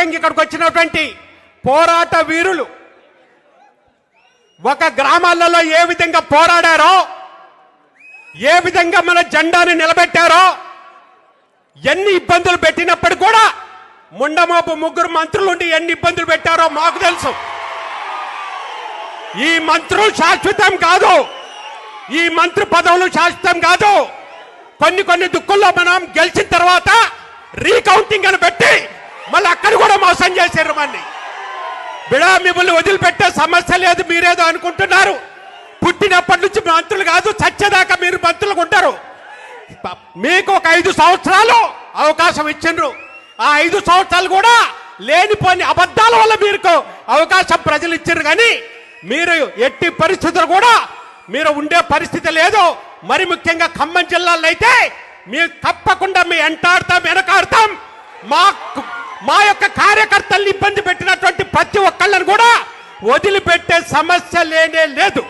ముఖ్యంగా ఇక్కడికి వచ్చినటువంటి పోరాట వీరులు ఒక గ్రామాలలో ఏ విధంగా పోరాడారో ఏ విధంగా మన జెండాను నిలబెట్టారో ఎన్ని ఇబ్బందులు పెట్టినప్పుడు కూడా ముండమోపు ముగ్గురు మంత్రులు ఉండి ఎన్ని ఇబ్బందులు పెట్టారో మాకు తెలుసు. ఈ మంత్రులు శాశ్వతం కాదు. ఈ మంత్రి పదవులు శాశ్వతం కాదు. కొన్ని కొన్ని దుక్కుల్లో మనం గెలిచిన తర్వాత రీకౌంటింగ్ అని పెట్టి మోసం చేశారు మళ్ళీ. బిడా మిమ్మల్ని వదిలిపెట్టే సమస్య లేదు మీరేదో అనుకుంటున్నారు. పుట్టినప్పటి నుంచి మంత్రులు కాదు చచ్చేదాకా మీరు మంత్రులకు ఉంటారు. మీకు ఒక ఐదు సంవత్సరాలు అవకాశం ఇచ్చిండ్రు. ఆ ఐదు సంవత్సరాలు కూడా లేనిపోని అబద్ధాల వల్ల మీకు అవకాశం ప్రజలు ఇచ్చారు కానీ మీరు ఎట్టి పరిస్థితులు కూడా మీరు ఉండే పరిస్థితి లేదు. మరి ముఖ్యంగా ఖమ్మం జిల్లాలో అయితే మీరు తప్పకుండా మీ ఎంటాడతాం వెనకాడతాం. మా మా యొక్క కార్యకర్తల్ని ఇబ్బంది పెట్టినటువంటి ప్రతి ఒక్కళ్ళని కూడా వదిలిపెట్టే సమస్య లేనే లేదు.